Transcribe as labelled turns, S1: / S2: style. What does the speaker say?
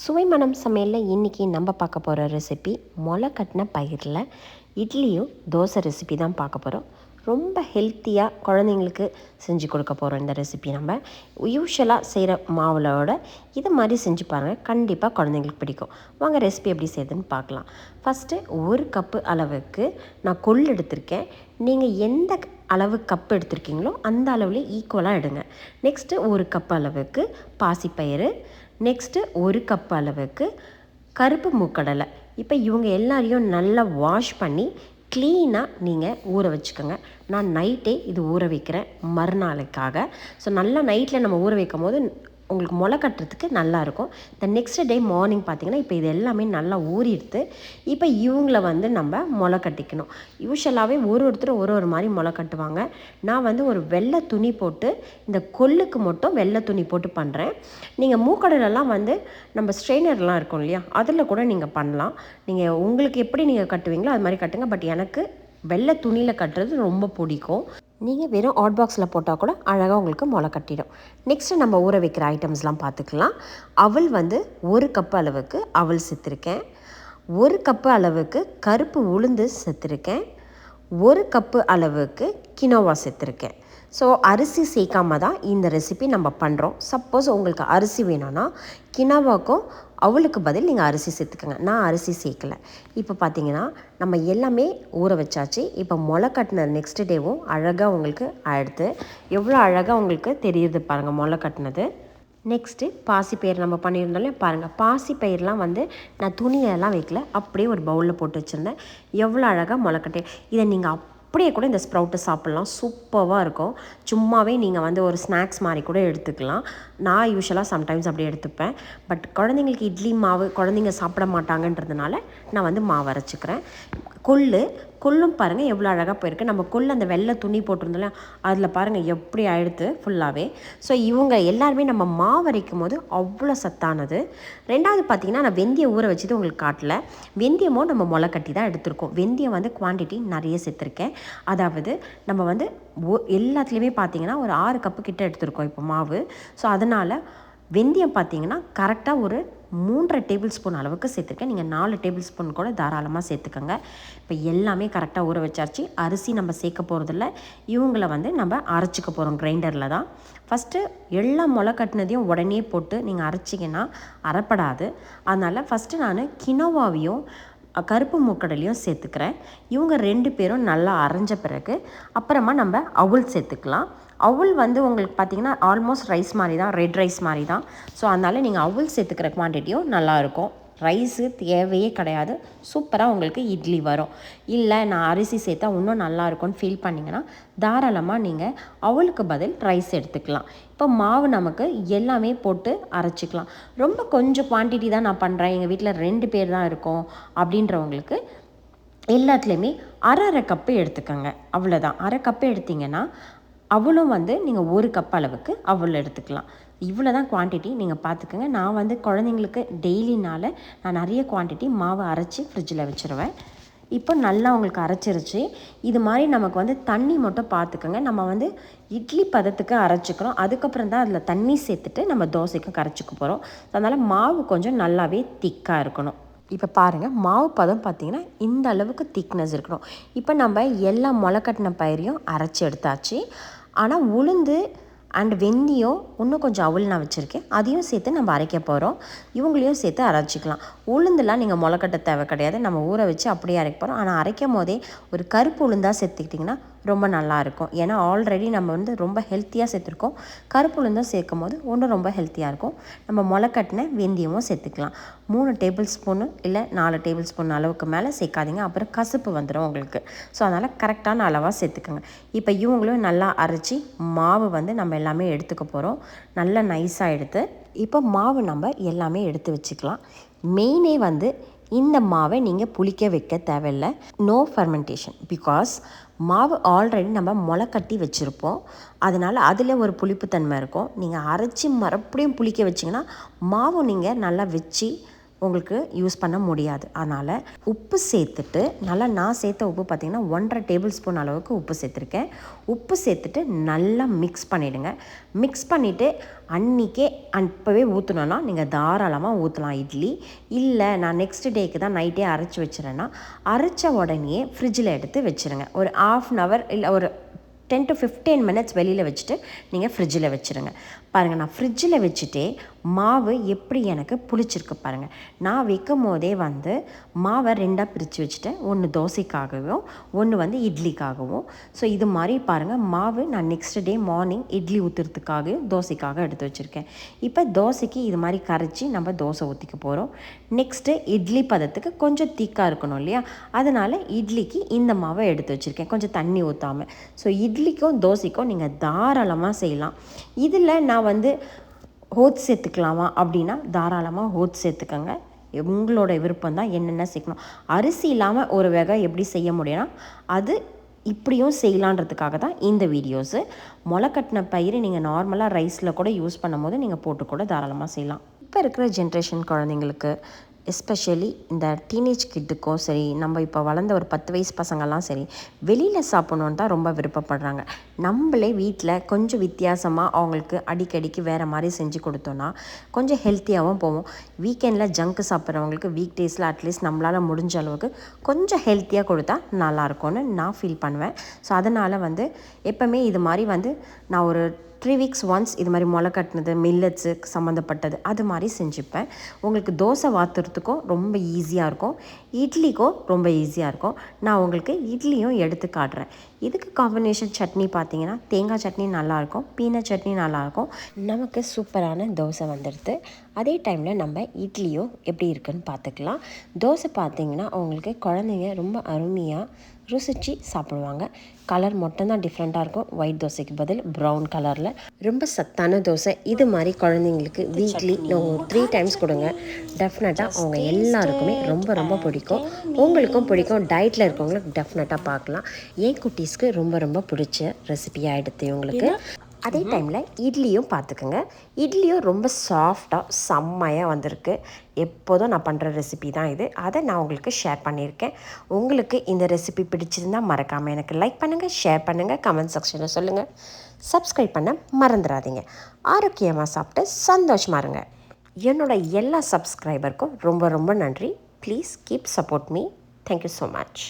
S1: சுவைமணம் சமையலில் இன்றைக்கி நம்ம பார்க்க போகிற ரெசிபி முளை கட்டின பயிரில் இட்லியும் தோசை ரெசிபி தான் பார்க்க போகிறோம் ரொம்ப ஹெல்த்தியாக குழந்தைங்களுக்கு செஞ்சு கொடுக்க போகிறோம் இந்த ரெசிபி நம்ம. யூஸ்வலாக செய்கிற மாவுளோட இது மாதிரி செஞ்சு பாருங்கள் கண்டிப்பாக குழந்தைங்களுக்கு பிடிக்கும். வாங்க ரெசிபி எப்படி செய்யுதுன்னு பார்க்கலாம். ஃபஸ்ட்டு ஒரு கப்பு அளவுக்கு நான் கொள் எடுத்திருக்கேன். நீங்கள் எந்த அளவு கப் எடுத்திருக்கீங்களோ அந்த அளவில் ஈக்குவலாக எடுங்க. நெக்ஸ்ட்டு ஒரு கப் அளவுக்கு பாசிப்பயிறு. நெக்ஸ்ட்டு ஒரு கப் அளவுக்கு கருப்பு மூக்கடலை. இப்போ இவங்க எல்லாரையும் நல்லா வாஷ் பண்ணி க்ளீனாக நீங்கள் ஊற வச்சுக்கோங்க. நான் நைட்டே இது ஊற வைக்கிறேன் மறுநாளுக்காக. ஸோ நல்லா நைட்டில் நம்ம ஊற வைக்கும் போது உங்களுக்கு முளை கட்டுறதுக்கு நல்லாயிருக்கும் இந்த நெக்ஸ்ட் டே மார்னிங் பார்த்தீங்கன்னா இப்போ இது எல்லாமே நல்லா ஊறிடுது இப்போ இவங்கள வந்து நம்ம முளை கட்டிக்கணும். யூஸ்வலாகவே ஒரு ஒருத்தர் ஒரு ஒரு மாதிரி முளை கட்டுவாங்க. நான் வந்து ஒரு வெள்ளை துணி போட்டு இந்த கொல்லுக்கு மட்டும் வெள்ளை துணி போட்டு பண்ணுறேன் நீங்கள் மூக்கடலெல்லாம் வந்து நம்ம ஸ்ட்ரெயினர்லாம் இருக்கும் இல்லையா அதில் கூட நீங்கள் பண்ணலாம். நீங்கள் உங்களுக்கு எப்படி நீங்கள் கட்டுவீங்களோ அது மாதிரி கட்டுங்க. பட் எனக்கு வெள்ளை துணியில் கட்டுறது ரொம்ப பிடிக்கும். நீங்கள் வெறும் ஹாட் பாக்ஸில் போட்டால் கூட அழகாக உங்களுக்கு முளை கட்டிடும். நெக்ஸ்ட்டு நம்ம ஊற வைக்கிற ஐட்டம்ஸ்லாம் பார்த்துக்கலாம் அவள் வந்து ஒரு கப் அளவுக்கு அவள் சேர்த்துருக்கேன் ஒரு கப்பு அளவுக்கு கருப்பு உளுந்து சேர்த்துருக்கேன் ஒரு கப்பு அளவுக்கு கினோவா சேர்த்துருக்கேன் ஸோ அரிசி சேர்க்காம தான் இந்த ரெசிபி நம்ம பண்ணுறோம் சப்போஸ் உங்களுக்கு அரிசி வேணும்னா கினோவாக்கும் அவளுக்கு பதில் நீங்கள் அரிசி சேர்த்துக்கோங்க. நான் அரிசி சேர்க்கலை. இப்போ பார்த்தீங்கன்னா நம்ம எல்லாமே ஊற வச்சாச்சு. இப்போ முளை கட்டின நெக்ஸ்ட் டேவும் அழகாக உங்களுக்கு அடுத்து எவ்வளோ அழகாக உங்களுக்கு தெரியுது பாருங்கள் முளை கட்டினது. நெக்ஸ்ட்டு பாசிப்பயிர் நம்ம பண்ணியிருந்தோம்ல பாருங்கள் பாசிப்பயிரெலாம் வந்து நான் துணியெல்லாம் வைக்கல. அப்படியே ஒரு பவுலில் போட்டு வச்சுருந்தேன். எவ்வளோ அழகாக முளைக்கட்டி இதை நீங்கள் அப் அப்படியே கூட இந்த ஸ்ப்ரவுட்டை சாப்பிட்லாம். சூப்பராக இருக்கும். சும்மாவே நீங்கள் வந்து ஒரு ஸ்நாக்ஸ் மாதிரி கூட எடுத்துக்கலாம். நான் யூஸ்வலாக சம்டைம்ஸ் அப்படியே எடுத்துப்பேன். பட் குழந்தைங்களுக்கு இட்லி மாவு குழந்தைங்க சாப்பிட மாட்டாங்கன்றதுனால நான் வந்து மாவு அரைச்சிக்கிறேன். கொள்ளு கொல்லும் பாருங்கள் எவ்வளோ அழகாக போயிருக்கு. நம்ம கொள்ளு அந்த வெள்ளை துணி போட்டிருந்தோம்ல அதில் பாருங்கள் எப்படி ஆயிடுத்து ஃபுல்லாகவே ஸோ இவங்க எல்லாருமே நம்ம மாவரைக்கும் போது அவ்வளோ சத்தானது. ரெண்டாவது பார்த்திங்கன்னா நான் வெந்தயம் ஊற வச்சது உங்களுக்கு காட்டல. வெந்தயமும் நம்ம முளை கட்டி தான் எடுத்திருக்கோம். வெந்தயம் வந்து குவான்டிட்டி நிறைய சேர்த்துருக்கேன். அதாவது நம்ம வந்து எல்லாத்துலேயுமே பார்த்திங்கன்னா ஒரு ஆறு கப்பு கிட்ட எடுத்திருக்கோம் இப்போ மாவு. ஸோ அதனால் வெந்தயம் பார்த்தீங்கன்னா கரெக்டாக ஒரு மூன்றரை டேபிள் ஸ்பூன் அளவுக்கு சேர்த்துருக்கேன். நீங்கள் நாலு டேபிள் ஸ்பூன் கூட தாராளமாக சேர்த்துக்கோங்க. இப்போ எல்லாமே கரெக்டாக ஊற வச்சாச்சு. அரிசி நம்ம சேர்க்க போகிறதில்ல இவங்களை வந்து நம்ம அரைச்சிக்க போகிறோம் கிரைண்டரில் தான். ஃபஸ்ட்டு எல்லா முளை கட்டினதையும் உடனே போட்டு நீங்கள் அரைச்சிங்கன்னா அரைப்படாது. அதனால் ஃபஸ்ட்டு நான் கினோவாவையும் கருப்பு மூக்கடலையும் சேர்த்துக்கிறேன். இவங்க ரெண்டு பேரும் நல்லா அரைஞ்ச பிறகு அப்புறமா நம்ம அவுள் சேர்த்துக்கலாம். அவுள் வந்து உங்களுக்கு பார்த்தீங்கன்னா ஆல்மோஸ்ட் ரைஸ் மாதிரி தான் ரெட் ரைஸ் மாதிரி தான் ஸோ அதனால் நீங்கள் அவுள் சேர்த்துக்கிற குவான்டிட்டியும் நல்லாயிருக்கும். ரைஸு தேவையே கிடையாது. சூப்பராக உங்களுக்கு இட்லி வரும். இல்லை நான் அரிசி சேர்த்தா இன்னும் நல்லாயிருக்கும்னு ஃபீல் பண்ணிங்கன்னா தாராளமாக நீங்கள் அவளுக்கு பதில் ரைஸ் எடுத்துக்கலாம். இப்போ மாவு நமக்கு எல்லாமே போட்டு அரைச்சிக்கலாம். ரொம்ப கொஞ்சம் குவான்டிட்டி தான் நான் பண்ணுறேன் எங்கள் வீட்டில் ரெண்டு பேர் தான் இருக்கோம் அப்படின்றவங்களுக்கு எல்லாத்துலேயுமே அரை அரை கப்பு எடுத்துக்கோங்க. அவ்வளோதான் அரை கப்பு எடுத்திங்கன்னா அவளும் வந்து நீங்கள் ஒரு கப் அளவுக்கு அவள் எடுத்துக்கலாம். இவ்வளோ தான் குவான்டிட்டி நீங்கள் பார்த்துக்கோங்க நான் வந்து குழந்தைங்களுக்கு டெய்லினால் நான் நிறைய குவான்டிட்டி மாவு அரைச்சி ஃப்ரிட்ஜில் வச்சுருவேன். இப்போ நல்லா உங்களுக்கு அரைச்சிருச்சு. இது மாதிரி நமக்கு வந்து தண்ணி மட்டும் பார்த்துக்கோங்க நம்ம வந்து இட்லி பதத்துக்கு அரைச்சிக்கிறோம் அதுக்கப்புறம் தான் அதில் தண்ணி சேர்த்துட்டு நம்ம தோசைக்கும் கரைச்சிக்க போகிறோம் அதனால் மாவு கொஞ்சம் நல்லாவே திக்காக இருக்கணும். இப்போ பாருங்கள் மாவு பதம் பார்த்திங்கன்னா இந்த அளவுக்கு திக்னஸ் இருக்கணும். இப்போ நம்ம எல்லா முளைக்கட்டின பயிரையும் அரைச்சி எடுத்தாச்சு. ஆனால் உளுந்து அண்ட் வெந்தயம் இன்னும் கொஞ்சம் அவுள் நான் வச்சுருக்கேன். அதையும் சேர்த்து நம்ம அரைக்க போகிறோம் இவங்களையும் சேர்த்து அரைச்சிக்கலாம். உளுந்துலாம் நீங்கள் முளைக்கட்ட தேவை கிடையாது. நம்ம ஊற வச்சு அப்படியே அரைக்க போகிறோம் ஆனால் அரைக்கும் போதே ஒரு கருப்பு உளுந்தாக சேர்த்துக்கிட்டிங்கன்னா ரொம்ப நல்லாயிருக்கும். ஏன்னா ஆல்ரெடி நம்ம வந்து ரொம்ப ஹெல்த்தியாக சேர்த்துருக்கோம். கருப்பு உளுந்தும் சேர்க்கும் போது ஒன்றும் ரொம்ப ஹெல்த்தியாக இருக்கும். நம்ம முளைக்கட்டின வெந்தயமும் சேர்த்துக்கலாம். மூணு டேபிள் ஸ்பூனு இல்லை நாலு டேபிள் ஸ்பூன் அளவுக்கு மேலே சேர்க்காதீங்க. அப்புறம் கசப்பு வந்துடும் உங்களுக்கு. ஸோ அதனால் கரெக்டான அளவாக சேர்த்துக்கோங்க. இப்போ இவங்களும் நல்லா அரைச்சி மாவு வந்து நம்ம எல்லாமே எடுத்துக்க போகிறோம் நல்லா நைஸாக எடுத்து இப்போ மாவு நம்ம எல்லாமே எடுத்து வச்சுக்கலாம். மெயினே வந்து இந்த மாவை நீங்கள் புளிக்க வைக்க தேவையில்லை. நோ ஃபர்மெண்டேஷன் பிகாஸ் மாவு ஆல்ரெடி நம்ம முளை கட்டி வச்சுருப்போம். அதனால் அதில் ஒரு புளிப்புத்தன்மை இருக்கும். நீங்கள் அரைச்சி மறுபடியும் புளிக்க வச்சிங்கன்னா மாவு நீங்கள் நல்லா வச்சு உங்களுக்கு யூஸ் பண்ண முடியாது. அதனால் உப்பு சேர்த்துட்டு நல்லா நான் சேர்த்த உப்பு பார்த்திங்கன்னா ஒன்றரை டேபிள் ஸ்பூன் அளவுக்கு உப்பு சேர்த்துருக்கேன். உப்பு சேர்த்துட்டு நல்லா மிக்ஸ் பண்ணிவிடுங்க மிக்ஸ் பண்ணிவிட்டு அன்றைக்கே அப்போவே ஊற்றணுன்னா நீங்கள் தாராளமாக ஊற்றலாம் இட்லி. இல்லை நான் நெக்ஸ்ட் டேக்கு தான் நைட்டே அரைச்சி வச்சுறேன்னா அரைச்ச உடனே ஃப்ரிட்ஜில் எடுத்து வச்சுருங்க. ஒரு ஆஃப் அன் ஹவர் இல்லை ஒரு டென் டு ஃபிஃப்டீன் மினிட்ஸ் வெளியில் வச்சுட்டு நீங்கள் ஃப்ரிட்ஜில் வச்சுருங்க. பாருங்கள் நான் ஃப்ரிட்ஜில் வச்சுட்டே மாவு எப்படி எனக்கு புளிச்சிருக்கு பாருங்கள் நான் வைக்கும் போதே வந்து மாவை ரெண்டாக பிரித்து வச்சுட்டேன். ஒன்று தோசைக்காகவும் ஒன்று வந்து இட்லிக்காகவும். ஸோ இது மாதிரி பாருங்கள் மாவு நான் நெக்ஸ்ட் டே மார்னிங் இட்லி ஊற்றுறதுக்காகவும் தோசைக்காக எடுத்து வச்சுருக்கேன். இப்போ தோசைக்கு இது மாதிரி கரைச்சி நம்ம தோசை ஊற்றிக்க போகிறோம் நெக்ஸ்ட்டு இட்லி பதத்துக்கு கொஞ்சம் திக்காக இருக்கணும் இல்லையா? அதனால் இட்லிக்கு இந்த மாவை எடுத்து வச்சுருக்கேன். கொஞ்சம் தண்ணி ஊற்றாமல் ஸோ இட்லிக்கும் தோசைக்கும் நீங்கள் தாராளமாக செய்யலாம். இதில் நான் வந்து ஹோத் சேர்த்துக்கலாமா அப்படின்னா தாராளமாக ஹோத் சேர்த்துக்கோங்க. உங்களோட விருப்பம் தான் என்னென்ன சேர்க்கணும். அரிசி இல்லாமல் ஒரு வகை எப்படி செய்ய முடியும்னா அது இப்படியும் செய்யலான்றதுக்காக தான் இந்த வீடியோஸு முளைக்கட்டின பயிர் நீங்கள் நார்மலாக ரைஸில் கூட யூஸ் பண்ணும்போது நீங்கள் போட்டு கூட தாராளமாக செய்யலாம். இப்போ இருக்கிற ஜென்ரேஷன் குழந்தைங்களுக்கு எஸ்பெஷலி இந்த டீனேஜ் கிட்டுக்கும் சரி நம்ம இப்போ வளர்ந்த ஒரு பத்து வயசு பசங்கள்லாம் சரி வெளியில் சாப்பிட்ணுன்னு தான் ரொம்ப விருப்பப்படுறாங்க. நம்மளே வீட்டில் கொஞ்சம் வித்தியாசமாக அவங்களுக்கு அடிக்கடிக்கு வேறு மாதிரி செஞ்சு கொடுத்தோன்னா கொஞ்சம் ஹெல்த்தியாகவும் போவோம் வீக்கெண்டில் ஜங்க்கு சாப்பிட்றவங்களுக்கு வீக் டேஸில் அட்லீஸ்ட் நம்மளால் முடிஞ்ச அளவுக்கு கொஞ்சம் ஹெல்த்தியாக கொடுத்தா நல்லாயிருக்கும்னு நான் ஃபீல் பண்ணுவேன். ஸோ அதனால் வந்து எப்போவுமே இது மாதிரி வந்து நான் ஒரு த்ரீ வீக்ஸ் ஒன்ஸ் இது மாதிரி முளை கட்டினது மில்லட்ஸு சம்மந்தப்பட்டது அது மாதிரி செஞ்சுப்பேன். உங்களுக்கு தோசை வாத்துறதுக்கும் ரொம்ப ஈஸியாக இருக்கும். இட்லிக்கும் ரொம்ப ஈஸியாக இருக்கும். நான் உங்களுக்கு இட்லியும் எடுத்து காட்டுறேன். இதுக்கு காம்பினேஷன் சட்னி பார்த்தீங்கன்னா தேங்காய் சட்னி நல்லாயிருக்கும் பீனட் சட்னி நல்லாயிருக்கும் நமக்கு சூப்பரான தோசை வந்துடுது. அதே டைமில் நம்ம இட்லியும் எப்படி இருக்குன்னு பார்த்துக்கலாம். தோசை பார்த்தீங்கன்னா உங்களுக்கு குழந்தைங்க ரொம்ப அருமையாக ருசித்து சாப்பிடுவாங்க. கலர் மட்டும்தான் டிஃப்ரெண்ட்டாக இருக்கும். ஒயிட் தோசைக்கு பதில் ப்ரௌன் கலரில் ரொம்ப சத்தான தோசை. இது மாதிரி குழந்தைங்களுக்கு வீக்லி நான் த்ரீ டைம்ஸ் கொடுங்க. டெஃபினட்டாக அவங்க எல்லாருக்குமே ரொம்ப ரொம்ப பிடிக்கும். உங்களுக்கும் பிடிக்கும். டயட்டில் இருக்கவங்களுக்கு டெஃபினட்டாக பார்க்கலாம். என் குட்டீஸ்க்கு ரொம்ப ரொம்ப பிடிச்ச ரெசிபியாக எடுத்து உங்களுக்கு அதே டைமில் இட்லியும் பார்த்துக்குங்க இட்லியும் ரொம்ப சாஃப்டாக செம்மையாக வந்திருக்கு. எப்போதும் நான் பண்ணுற ரெசிபி தான் இது. அதை நான் உங்களுக்கு ஷேர் பண்ணியிருக்கேன். உங்களுக்கு இந்த ரெசிபி பிடிச்சிருந்தா மறக்காமல் எனக்கு லைக் பண்ணுங்கள் ஷேர் பண்ணுங்கள் கமெண்ட் செக்ஷனில் சொல்லுங்கள் சப்ஸ்கிரைப் பண்ண மறந்துடாதீங்க. ஆரோக்கியமாக சாப்பிட்டு சந்தோஷமாக இருங்க. என்னோட எல்லா சப்ஸ்கிரைபருக்கும் ரொம்ப ரொம்ப நன்றி. Please keep support me thank you so much